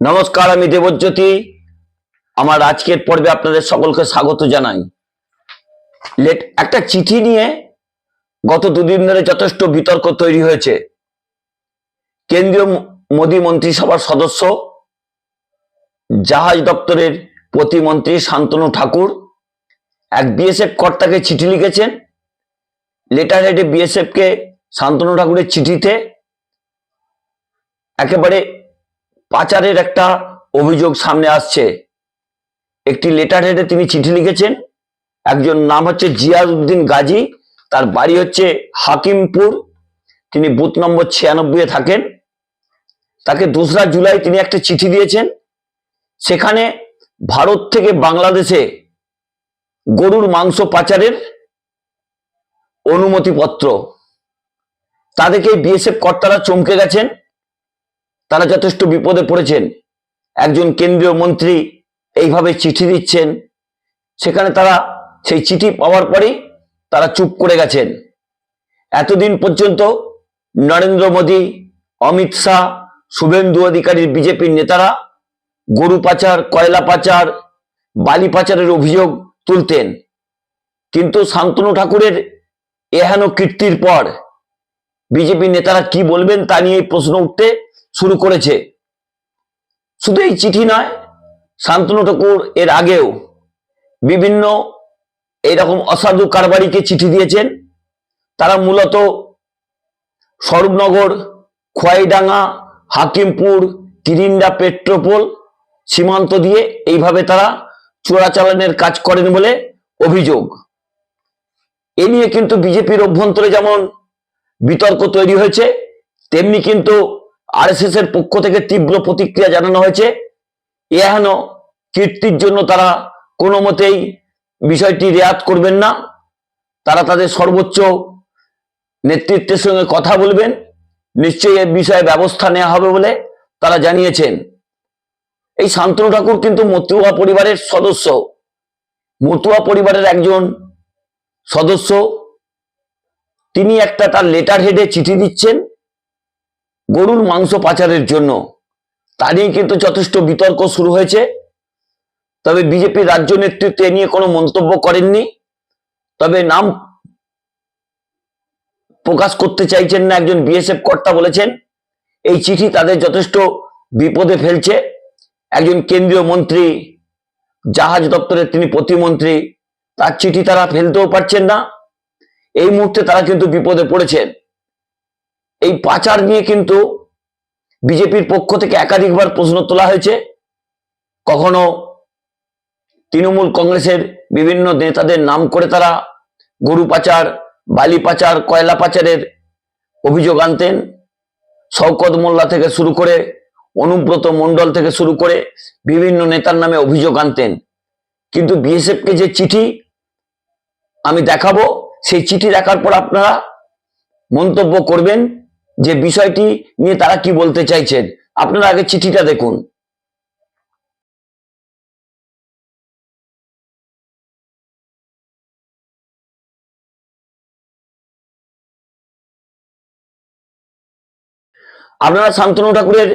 নমস্কার, আমি দেবজ্যোতি। আমার আজকের পর্বে আপনাদের সকলকে স্বাগত জানাই। লেট একটা চিঠি নিয়ে গত দুদিন ধরে যথেষ্ট বিতর্ক তৈরি হয়েছে। কেন্দ্রীয় মোদী মন্ত্রিসভার সদস্য, জাহাজ দপ্তরের প্রতিমন্ত্রী শান্তনু ঠাকুর, এক বিএসএফ কর্তাকে চিঠি লিখেছেন। লেটার হেডে বিএসএফকে শান্তনু ঠাকুরের চিঠিতে একেবারে পাচারের একটা অভিযোগ সামনে আসছে। একটি লেটার হেডে তিনি চিঠি লিখেছেন। একজন নাম হচ্ছে জিয়াউদ্দিন গাজী, তার বাড়ি হচ্ছে হাকিমপুর। তিনি বুথ নম্বর ছিয়ানব্বই থাকেন। তাকে দোসরা জুলাই তিনি একটা চিঠি দিয়েছেন। সেখানে ভারত থেকে বাংলাদেশে গরুর মাংস পাচারের অনুমতিপত্র। তাদেরকে বিএসএফ কর্তারা চমকে গেছেন। তারা যথেষ্ট বিপদে পড়েছেন। একজন কেন্দ্রীয় মন্ত্রী এইভাবে চিঠি দিচ্ছেন। সেখানে তারা সেই চিঠি পাওয়ার পরেই তারা চুপ করে গেছেন। এতদিন পর্যন্ত নরেন্দ্র মোদী, অমিত শাহ, শুভেন্দু অধিকারীর বিজেপির নেতারা গরু পাচার, কয়লা পাচার, বালি পাচারের অভিযোগ তুলতেন। কিন্তু শান্তনু ঠাকুরের এহেন কীর্তির পর বিজেপি নেতারা কি বলবেন তা নিয়ে প্রশ্ন উঠতে শুরু করেছে। শুধু এই চিঠি নয়, শান্তনু ঠাকুর এর আগেও বিভিন্ন এরকম অসাধু কারবারিকে চিঠি দিয়েছেন। তারা মূলত স্বরূপনগর, খোয়াইডাঙ্গা, হাকিমপুর কিরিন্ডা পেট্রোপোল সীমান্ত দিয়ে এইভাবে তারা চোরাচালানের কাজ করেন বলে অভিযোগ। এ নিয়ে কিন্তু বিজেপির অভ্যন্তরে যেমন বিতর্ক তৈরি হয়েছে, তেমনি কিন্তু আরএসএস এর পক্ষ থেকে তীব্র প্রতিক্রিয়া জানানো হয়েছে। এহেন কীর্তির জন্য তারা কোনো মতেই বিষয়টি রেয়াত করবেন না। তারা তাদের সর্বোচ্চ নেতৃত্বের সঙ্গে কথা বলবেন। নিশ্চয়ই এ বিষয়ে ব্যবস্থা নেওয়া হবে বলে তারা জানিয়েছেন। এই শান্তনু ঠাকুর কিন্তু মতুয়া পরিবারের সদস্য। মতুয়া পরিবারের একজন সদস্য। তিনি একটা তার লেটার হেডে চিঠি দিচ্ছেন। গরুর মাংস পাচারের জন্য। তা নিয়ে কিন্তু যথেষ্ট বিতর্ক শুরু হয়েছে। তবে বিজেপির রাজ্য নেতৃত্ব এ নিয়ে কোনো মন্তব্য করেননি। তবে নাম প্রকাশ করতে চাইছেন না একজন বিএসএফ কর্তা বলেছেন। এই চিঠি তাদের যথেষ্ট বিপদে ফেলছে। একজন কেন্দ্রীয় মন্ত্রী, জাহাজ দপ্তরের তিনি প্রতিমন্ত্রী, তার চিঠি তারা ফেলতেও পারছেন না। এই মুহূর্তে তারা কিন্তু বিপদে পড়েছেন। এই পাচার নিয়ে কিন্তু বিজেপির পক্ষ থেকে একাধিকবার প্রশ্ন তোলা হয়েছে। কখনো তৃণমূল কংগ্রেসের বিভিন্ন নেতাদের নাম করে তারা গরু পাচার, বালি পাচার, কয়লা পাচারের অভিযোগ আনতেন। শওকত মোল্লা থেকে শুরু করে অনুব্রত মণ্ডল থেকে শুরু করে বিভিন্ন নেতার নামে অভিযোগ আনতেন। কিন্তু বিএসএফকে যে চিঠি আমি দেখাবো, সেই চিঠি দেখার পর আপনারা মন্তব্য করবেন। যে বিষয়টি নিয়ে তারা কি বলতে চাইছেন, আপনারা আগে চিঠিটা দেখুন। আপনারা শান্তনু ঠাকুরের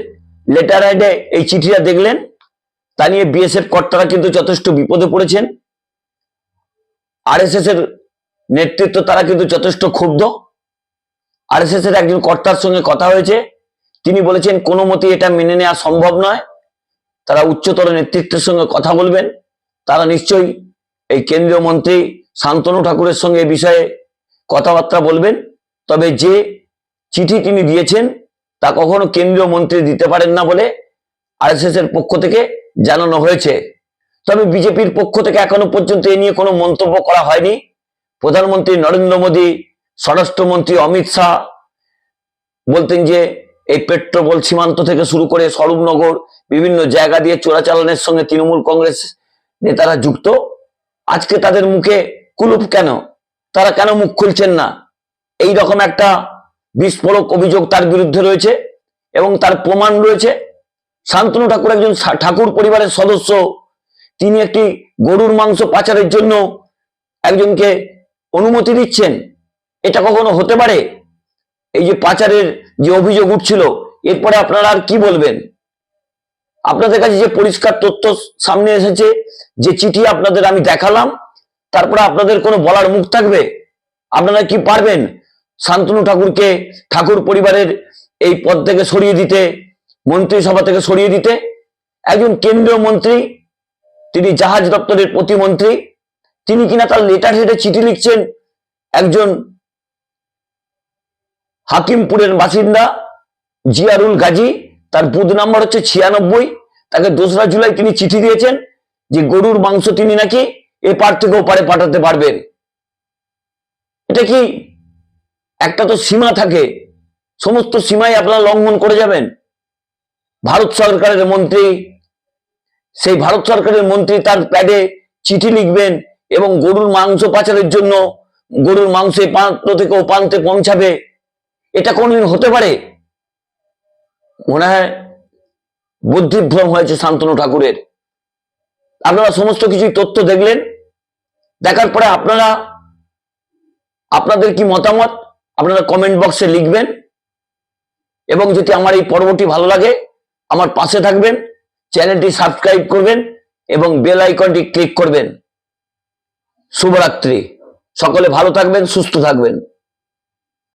লেটার হেডে এই চিঠিটা দেখলেন। তা নিয়ে বিএসএফ কর্তারা কিন্তু যথেষ্ট বিপদে পড়েছেন। আরএসএস এর নেতৃত্ব তারা কিন্তু যথেষ্ট ক্ষুব্ধ। আরএসএস এর একজন কর্তার সঙ্গে কথা হয়েছে। তিনি বলেছেন, কোনো মতে এটা মেনে নেওয়া সম্ভব নয়। তারা উচ্চতর নেতৃত্বের সঙ্গে কথা বলবেন। তারা নিশ্চয়ই এই কেন্দ্রীয় মন্ত্রী শান্তনু ঠাকুরের সঙ্গে এ বিষয়ে কথাবার্তা বলবেন। তবে যে চিঠি তিনি দিয়েছেন, তা কখনো কেন্দ্রীয় মন্ত্রী দিতে পারেন না বলে আরএসএস এর পক্ষ থেকে জানানো হয়েছে। তবে বিজেপির পক্ষ থেকে এখনও পর্যন্ত এ নিয়ে কোনো মন্তব্য করা হয়নি। প্রধানমন্ত্রী নরেন্দ্র মোদী স্বরাষ্ট্রমন্ত্রী অমিত শাহ বলতেন যে, এই পেট্রোবল সীমান্ত থেকে শুরু করে স্বরূপনগর, বিভিন্ন জায়গা দিয়ে চোরাচালানের সঙ্গে তৃণমূল কংগ্রেস নেতারা যুক্ত। আজকে তাদের মুখে কুলুপ কেন? তারা কেন মুখ খুলছেন না? এই রকম একটা বিস্ফোরক অভিযোগ তার বিরুদ্ধে রয়েছে এবং তার প্রমাণ রয়েছে। শান্তনু ঠাকুর একজন ঠাকুর পরিবারের সদস্য। তিনি একটি গরুর মাংস পাচারের জন্য একজনকে অনুমতি দিচ্ছেন। এটা কখনো হতে পারে? এই যে পাচারের যে অভিযোগ উঠছিল, এরপরে আপনারা আর কি বলবেন? আপনাদের কাছে যে পরিষ্কার তথ্য সামনে এসেছে, যে চিঠি আপনাদের আমি দেখালাম, তারপরে আপনাদের কোনো বলার মুখ থাকবে? আপনারা কি পারবেন শান্তনু ঠাকুরকে ঠাকুর পরিবারের এই পদ থেকে সরিয়ে দিতে, মন্ত্রিসভা থেকে সরিয়ে দিতে? একজন কেন্দ্রীয় মন্ত্রী, তিনি জাহাজ দপ্তরের প্রতিমন্ত্রী, তিনি কিনা তার লেটার হেডে চিঠি লিখছেন, একজন হাকিমপুরের বাসিন্দা জিয়ারুল গাজী, তার বুধ নাম্বার হচ্ছে ছিয়ানব্বই। তাকে দোসরা জুলাই তিনি চিঠি দিয়েছেন যে গরুর মাংস তিনি নাকি এপার থেকে ওপারে পাঠাতে পারবেন। এটা কি একটা তো সীমা থাকে, সমস্ত সীমাই আপনারা লঙ্ঘন করে যাবেন। ভারত সরকারের মন্ত্রী, সেই ভারত সরকারের মন্ত্রী তার প্যাডে চিঠি লিখবেন এবং গরুর মাংস পাচারের জন্য গরুর মাংস এ প্রান্ত থেকে ও প্রান্তে পৌঁছাবে। এটা কোনদিন হতে পারে? মনে হয় বুদ্ধিভ্রম হয়েছে শান্তনু ঠাকুরের। আপনারা সমস্ত কিছুই তথ্য দেখলেন। দেখার পরে আপনারা, আপনাদের কি মতামত? আপনারা কমেন্ট বক্সে লিখবেন। এবং যদি আমার এই পর্বটি ভালো লাগে, আমার পাশে থাকবেন, চ্যানেলটি সাবস্ক্রাইব করবেন, এবং বেল আইকনটি ক্লিক করবেন। শুভরাত্রি। সকলে ভালো থাকবেন, সুস্থ থাকবেন।